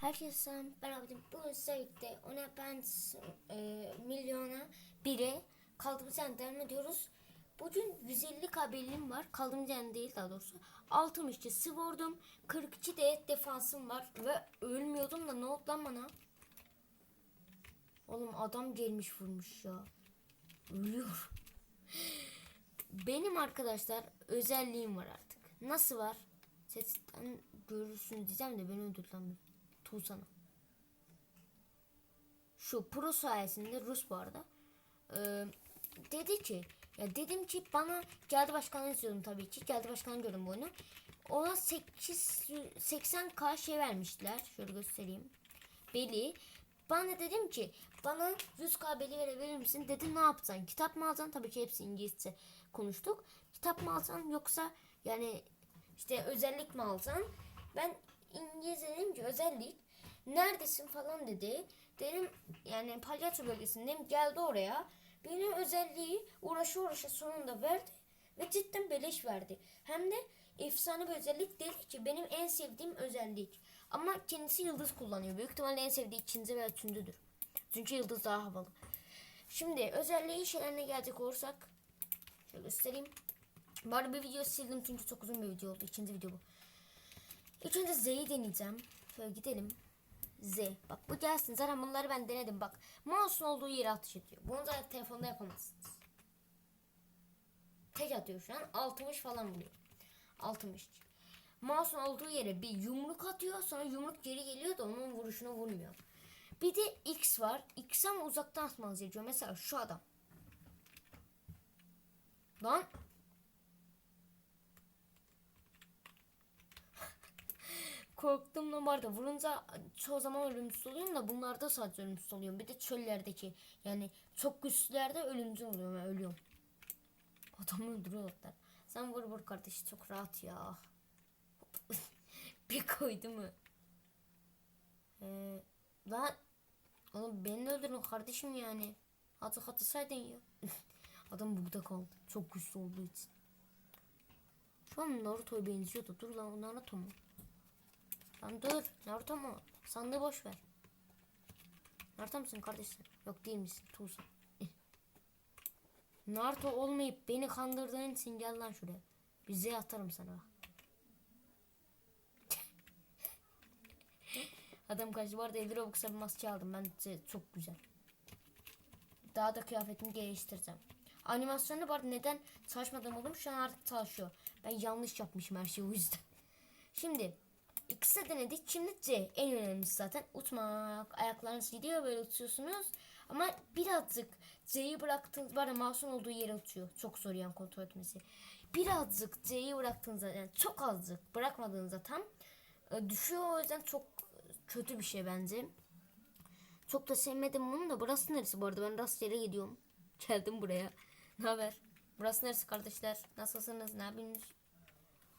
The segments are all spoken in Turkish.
Herkese selam ben abim. Bugün sizlerle ona ben e, milyona bire kaldığımız yerden devam ediyoruz. Bugün 150 kabelim var. Kaldığımız yerden değil daha doğrusu. 60'cı sıvırdım. 42 de defansım var. Ve ölmüyordum da ne oldu lan bana? Oğlum adam gelmiş vurmuş ya. Ölüyor. Benim arkadaşlar özelliğim var artık. Nasıl var? Sesten görürsünüz diyeceğim de beni öldürdü lan. Tuğsana. Şu pro sayesinde Rus bu arada. Ee, dedi ki ya dedim ki bana geldi başkanı izliyordum tabii ki. Geldi başkanı gördüm bu oyunu. Ona 8 80k şey vermişler. Şöyle göstereyim. Beli. Bana dedim ki bana 100k beli verebilir misin? Dedi ne yapacaksın? Kitap mı alacaksın? Tabii ki hepsi İngilizce konuştuk. Kitap mı alacaksın yoksa yani işte özellik mi alacaksın? Ben İngilizce dedim özellik neredesin falan dedi. Dedim yani palyaço bölgesindeyim geldi oraya. Beni özelliği uğraşı uğraşı sonunda verdi ve cidden beleş verdi. Hem de efsane bir özellik dedi ki benim en sevdiğim özellik. Ama kendisi yıldız kullanıyor. Büyük ihtimalle en sevdiği ikinci ve üçüncüdür. Çünkü yıldız daha havalı. Şimdi özelliği şeylerine gelecek olursak şöyle göstereyim. Arada bir video sildim çünkü çok uzun bir video oldu. İkinci video bu. İlk önce Z'yi deneyeceğim. Şöyle gidelim. Z. Bak bu gelsin. Zaten bunları ben denedim. Bak mouse'un olduğu yere atış ediyor. Bunu zaten telefonda yapamazsınız. Tek atıyor şu an. 60 falan buluyor. 60. Mouse'un olduğu yere bir yumruk atıyor. Sonra yumruk geri geliyor da onun vuruşunu vurmuyor. Bir de X var. X ama uzaktan atmanız gerekiyor. Mesela şu adam. Lan korktum da vardı. Vurunca çoğu zaman ölümsüz oluyorum da bunlarda sadece ölümsüz oluyorum. Bir de çöllerdeki yani çok güçlülerde ölümsüz oluyorum. Yani ölüyorum. Adamı öldürüyorlar. Sen vur vur kardeş çok rahat ya. bir koydu mu? Ee, lan oğlum beni öldürün kardeşim yani. Hatı hatırsaydın ya. Adam burada kaldı. Çok güçlü olduğu için. Şu an Naruto'ya benziyordu. Dur lan o Naruto mu? Lan dur. Naruto mu? Sandığı boş ver. Naruto musun kardeşim? Yok değil misin? Tuğsa. Naruto olmayıp beni kandırdığın için gel lan şuraya. Bize atarım sana bak. Adam kaçtı. Bu arada 50 Robux'a bir maske aldım. Bence çok güzel. Daha da kıyafetimi geliştireceğim. Animasyonu var neden çalışmadığım oğlum şu an artık çalışıyor. Ben yanlış yapmışım her şeyi o yüzden. Şimdi ikisi de denedik. Şimdi C en önemlisi zaten uçmak. Ayaklarınız gidiyor böyle uçuyorsunuz. Ama birazcık C'yi bıraktığınız var ya mouse'un olduğu yere uçuyor. Çok zor yani kontrol etmesi. Birazcık C'yi bıraktığınızda yani çok azıcık bırakmadığınızda tam e, düşüyor o yüzden çok kötü bir şey bence. Çok da sevmedim bunu da burası neresi bu arada ben rastgele gidiyorum. Geldim buraya. Ne haber? Burası neresi kardeşler? Nasılsınız? Ne yapıyorsunuz?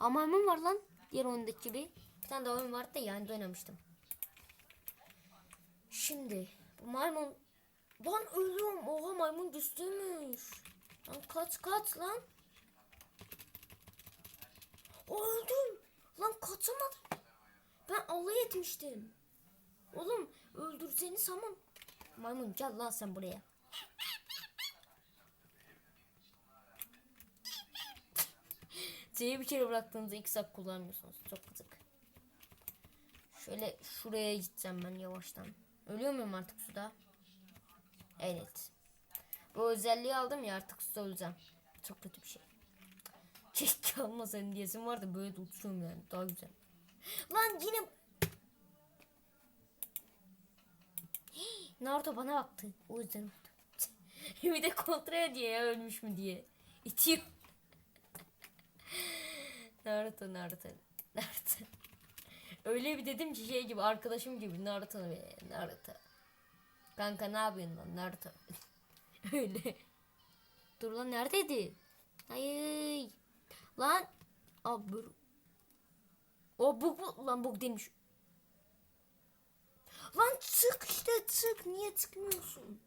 Ama var lan. Diğer oyundaki gibi. Tane daha oyun vardı da de oynamıştım. Şimdi bu maymun Lan ölüyorum. Oha maymun güçlüymüş. Lan kaç kaç lan. Öldüm. Lan kaçamadım. Ben alay etmiştim. Oğlum öldürseni saman. Maymun gel lan sen buraya. C'yi bir kere bıraktığınızda iki sak kullanmıyorsunuz. Çok gıcık. Şöyle şuraya gideceğim ben yavaştan. Ölüyor muyum artık suda? Evet. Bu özelliği aldım ya artık suda öleceğim. Çok kötü bir şey. Keşke almasaydım diyesim vardı böyle de uçuyorum yani daha güzel. Lan yine Naruto bana baktı. O yüzden öldüm. bir de kontrol ediyor ya ölmüş mü diye. İtiyor. Naruto Naruto Naruto. Öyle bir dedim ki şey gibi arkadaşım gibi Naruto Naruto. Kanka ne yapıyorsun lan Naruto? Öyle. Dur lan neredeydi? Hayır. Lan. Abi. O bu bu lan bu demiş. Lan çık işte çık. Niye çıkmıyorsun?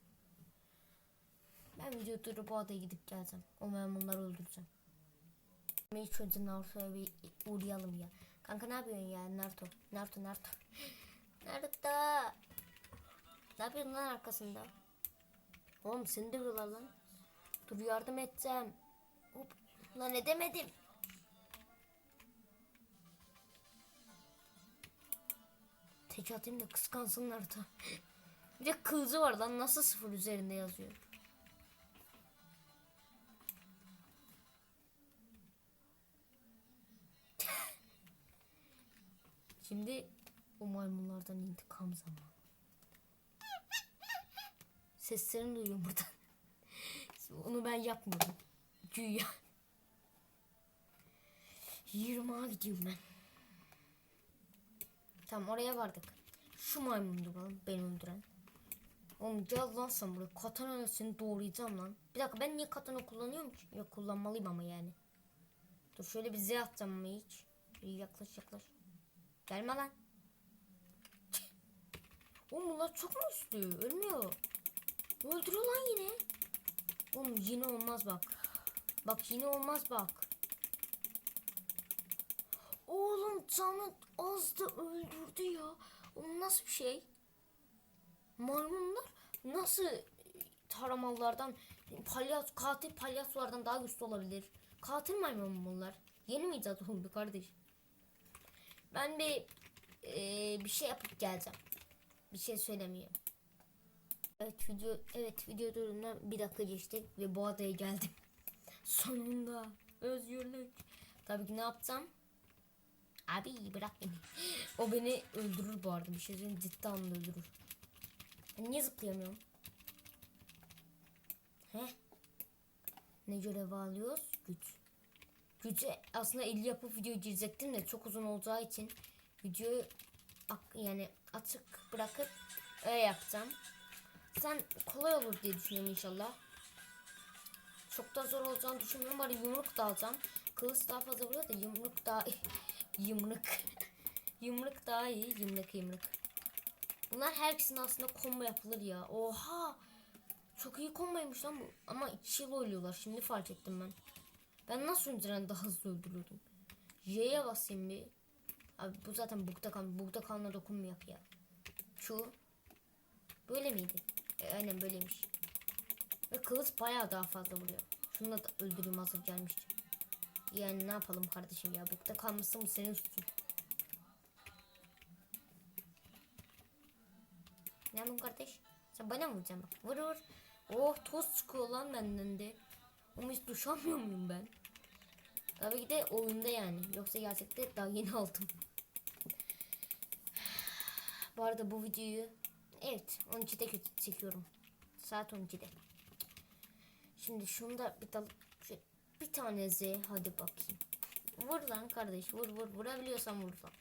Ben video durup bu adaya gidip geleceğim. O maymunları öldüreceğim. İlk önce Naruto'ya bir uğrayalım ya. Kanka ne yapıyorsun ya Naruto? Naruto Naruto. Nerede? Ne yapıyorsun lan arkasında? Oğlum seni dövüyorlar lan. Dur yardım edeceğim. Hop. Lan edemedim. Tek atayım da kıskansınlar da. Bir de kılıcı var lan nasıl sıfır üzerinde yazıyor. Şimdi o maymunlardan intikam zamanı. Seslerini duyuyorum buradan. Onu ben yapmadım. Güya. 20'a gidiyorum ben. Tamam oraya vardık. Şu maymundu lan beni öldüren. Oğlum gel lan sen buraya. Katana seni doğrayacağım lan. Bir dakika ben niye katana kullanıyorum ki? Yok kullanmalıyım ama yani. Dur şöyle bir Z atacağım ama hiç. Yaklaş yaklaş. Gelme lan. Oğlum bunlar çok mu üstü? Ölmüyor. Öldürüyor lan yine. Oğlum yine olmaz bak. Bak yine olmaz bak. Oğlum canı azdı öldürdü ya. O nasıl bir şey? Maymunlar nasıl taramallardan palyas katil palyaslardan daha güçlü olabilir? Katil maymun mu bunlar? Yeni mi icat oldu kardeş? Ben bir eee, bir şey yapıp geleceğim. Bir şey söylemiyorum. Evet video evet video durumuna bir dakika geçti ve bu adaya geldim. Sonunda özgürlük. Tabii ki ne yapacağım? Abi bırak beni. O beni öldürür bu arada. Bir şey söyleyeyim ciddi anlamda öldürür. Ben niye zıplayamıyorum? He? Ne görev alıyoruz? Güç. Gücü aslında 50 yapıp video girecektim de çok uzun olacağı için videoyu yani açık bırakıp öyle yapacağım. Sen kolay olur diye düşünüyorum inşallah. Çok da zor olacağını düşünmüyorum. Bari yumruk da alacağım. Kılıç daha fazla vuruyor da yumruk daha yumruk. yumruk daha iyi. Yumruk yumruk. Bunlar her ikisinin aslında combo yapılır ya. Oha! Çok iyi komboymuş lan bu. Ama iki yıl oynuyorlar. Şimdi fark ettim ben. Ben nasıl önceden daha hızlı öldürüyordum? J'ye basayım bir. Abi bu zaten bukta kan. Bukta kanla dokunmayak ya. Şu. Böyle miydi? E, aynen böyleymiş. Ve kılıç bayağı daha fazla vuruyor. Şunu da öldüreyim hazır gelmişti. Yani ne yapalım kardeşim ya. Bukta kalmışsın bu senin suçun. Ne yapayım kardeş? Sen bana mı vuracaksın bak? Vur vur. Oh toz çıkıyor lan benden de. Ama hiç duşamıyor muyum ben? Tabii ki de oyunda yani. Yoksa gerçekte daha yeni aldım. Bu arada bu videoyu evet 12'de kötü çekiyorum. Saat 12'de. Şimdi şunu da bir dal bir tane Z hadi bakayım. Vur lan kardeş vur vur vurabiliyorsan vur lan.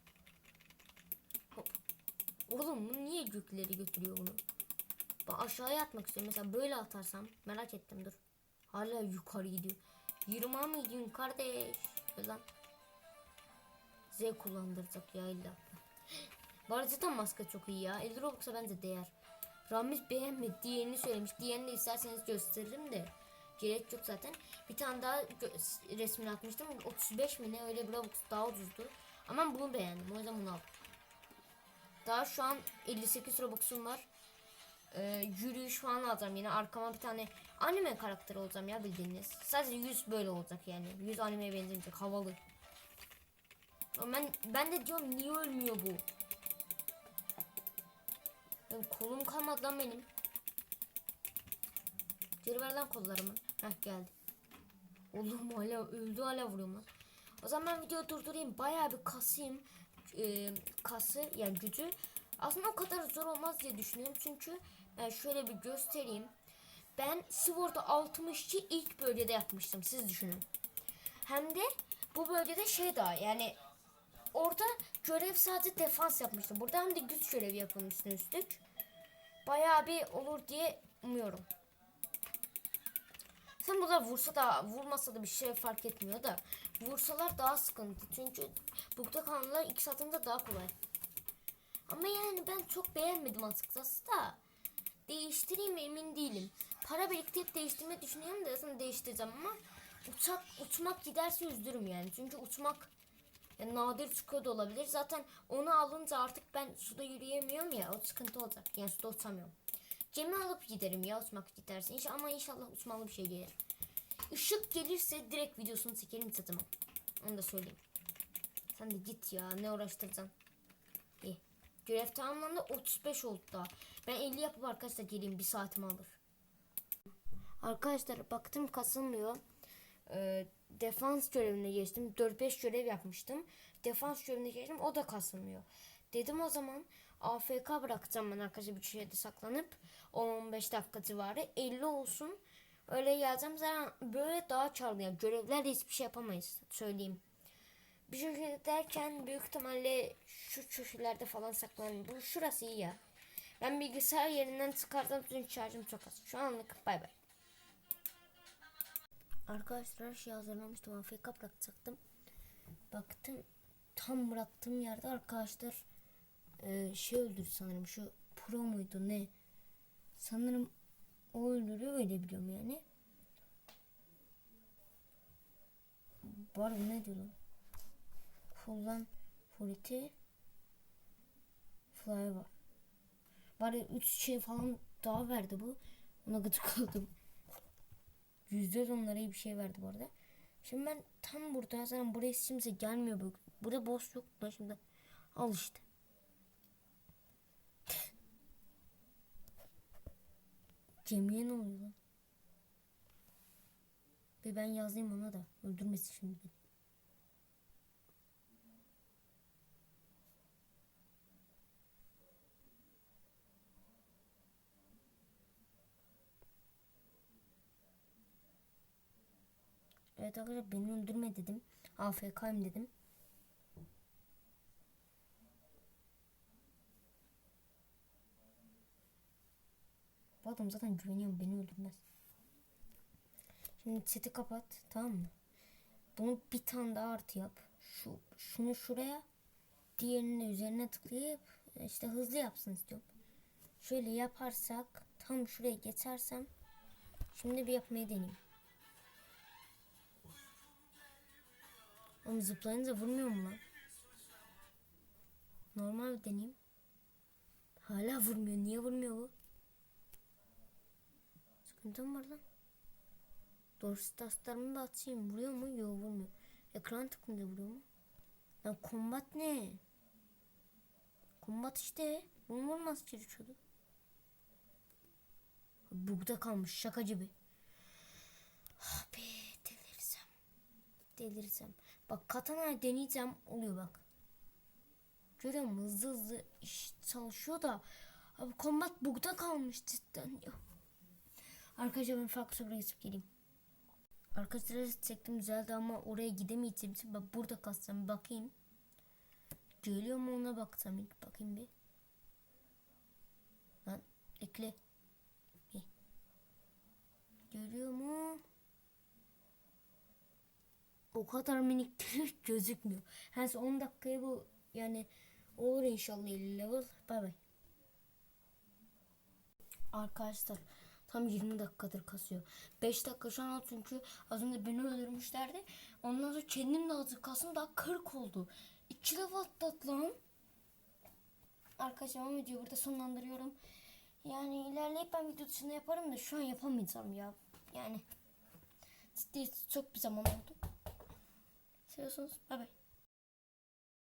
Hop. Oğlum bu niye gökleri götürüyor bunu? Ben aşağıya atmak istiyorum. Mesela böyle atarsam merak ettim dur. Hala yukarı gidiyor. Yürüme mi gidiyorsun kardeş? Lan. Z kullandıracak ya illa. Bu arada maske çok iyi ya. 50 Robux'a bence değer. Ramiz beğenmedi diğerini söylemiş. Diğerini de isterseniz gösteririm de. Gerek yok zaten. Bir tane daha resmini atmıştım. 35 mi ne öyle bir Robux daha ucuzdu. Ama bunu beğendim. O yüzden bunu aldım. Daha şu an 58 Robux'um var. Ee, yürüyüş falan alacağım yine. Arkama bir tane anime karakteri olacağım ya bildiğiniz. Sadece yüz böyle olacak yani. Yüz animeye benzemeyecek. Havalı. Ben, ben de diyorum niye ölmüyor bu? Benim kolum kalmadı lan benim. Geri ver lan kollarımı. Heh geldi. Oğlum hala öldü hala vuruyorum lan. O zaman ben videoyu durdurayım. Bayağı bir kasayım. Ee, kası yani gücü. Aslında o kadar zor olmaz diye düşünüyorum. Çünkü ben şöyle bir göstereyim. Ben Sword'u 60'ı ilk bölgede yapmıştım. Siz düşünün. Hem de bu bölgede şey daha yani orada görev sadece defans yapmıştım. Burada hem de güç görevi yapılmıştı üstlük. Bayağı bir olur diye umuyorum. Sen burada vursa da vurmasa da bir şey fark etmiyor da vursalar daha sıkıntı. Çünkü bukta kanallar iki satında daha kolay. Ama yani ben çok beğenmedim açıkçası da değiştireyim mi emin değilim. Para biriktirip değiştirmeyi düşünüyorum da aslında değiştireceğim ama uçak uçmak giderse üzülürüm yani. Çünkü uçmak Yani nadir çıkıyor da olabilir. Zaten onu alınca artık ben suda yürüyemiyorum ya. O sıkıntı olacak. Yani suda uçamıyorum. Cem'i alıp giderim ya uçmak giderse. İnşallah, ama inşallah uçmalı bir şey gelir. Işık gelirse direkt videosunu çekerim satımı. Onu da söyleyeyim. Sen de git ya ne uğraştıracaksın. Görev tamamlandı 35 oldu daha. Ben 50 yapıp arkadaşlar geleyim bir saatimi alır. Arkadaşlar baktım kasılmıyor. Ee, defans görevine geçtim. 4-5 görev yapmıştım. Defans görevine geçtim o da kasılmıyor. Dedim o zaman AFK bırakacağım ben arkadaşlar bir şeyde saklanıp 10-15 dakika civarı 50 olsun. Öyle geleceğim zaten böyle daha çarlı yani görevlerle hiçbir şey yapamayız söyleyeyim. Bir şey derken büyük ihtimalle şu köşelerde falan saklanıyor. Bu şurası iyi ya. Ben bilgisayar yerinden çıkardım çünkü şarjım çok az. Şu anlık bay bay. Arkadaşlar şeyi hazırlamıştım. AFK bırakacaktım. Baktım tam bıraktığım yerde arkadaşlar e, şey öldürdü sanırım. Şu pro muydu ne? Sanırım o öldürüyor öyle biliyorum yani. Var ne diyor lan? Kullan politi fly var. Bari 3 şey falan daha verdi bu. Ona gıcık oldum. Yüzde onlara iyi bir şey verdi bu arada. Şimdi ben tam burada zaten buraya kimse gelmiyor. bu- Burada boss yok da şimdi. Al işte. Cemile ne oluyor lan? Ve ben yazayım ona da. Öldürmesin şimdi beni. Evet arkadaşlar beni öldürme dedim. AFK'yim dedim. Bu adam zaten güveniyorum beni öldürmez. Şimdi chat'i kapat tamam mı? Bunu bir tane daha artı yap. Şu, şunu şuraya diğerini üzerine tıklayıp işte hızlı yapsın istiyorum. Şöyle yaparsak tam şuraya geçersem şimdi bir yapmayı deneyeyim. Ama zıplayınca vurmuyor mu lan? Normal bir deneyeyim. Hala vurmuyor. Niye vurmuyor bu? Sıkıntı mı var lan? Doğrusu taslarımı da atayım. Vuruyor mu? Yok vurmuyor. Ekran tıkınca vuruyor mu? Lan kombat ne? Kombat işte. Bunu vurmaz çürütüyordu. Bugda kalmış şaka gibi. Ah be delirsem. Delirsem. Bak katana deneyeceğim oluyor bak. Görüyor? Hızlı hızlı iş çalışıyor da. Abi kombat bugda kalmış cidden ya. Arkadaşlar ben farklı soruya geçip geleyim. Arkadaşlar çektim güzeldi ama oraya gidemeyeceğim için bak burada kalsam bakayım. Geliyor mu ona baksam ilk bakayım bir. Lan ekle. Bir. Geliyor mu? O kadar minik gözükmüyor. Her 10 dakikaya bu yani olur inşallah 50 level. Bay bay. Arkadaşlar tam 20 dakikadır kasıyor. 5 dakika şu an çünkü az önce beni öldürmüşlerdi. Ondan sonra kendim de azıcık kastım daha 40 oldu. 2 level atlat lan. Arkadaşlar ben videoyu burada sonlandırıyorum. Yani ilerleyip ben video dışında yaparım da şu an yapamayacağım ya. Yani ciddi çok bir zaman oldu. Seviyorsunuz. Bay bay.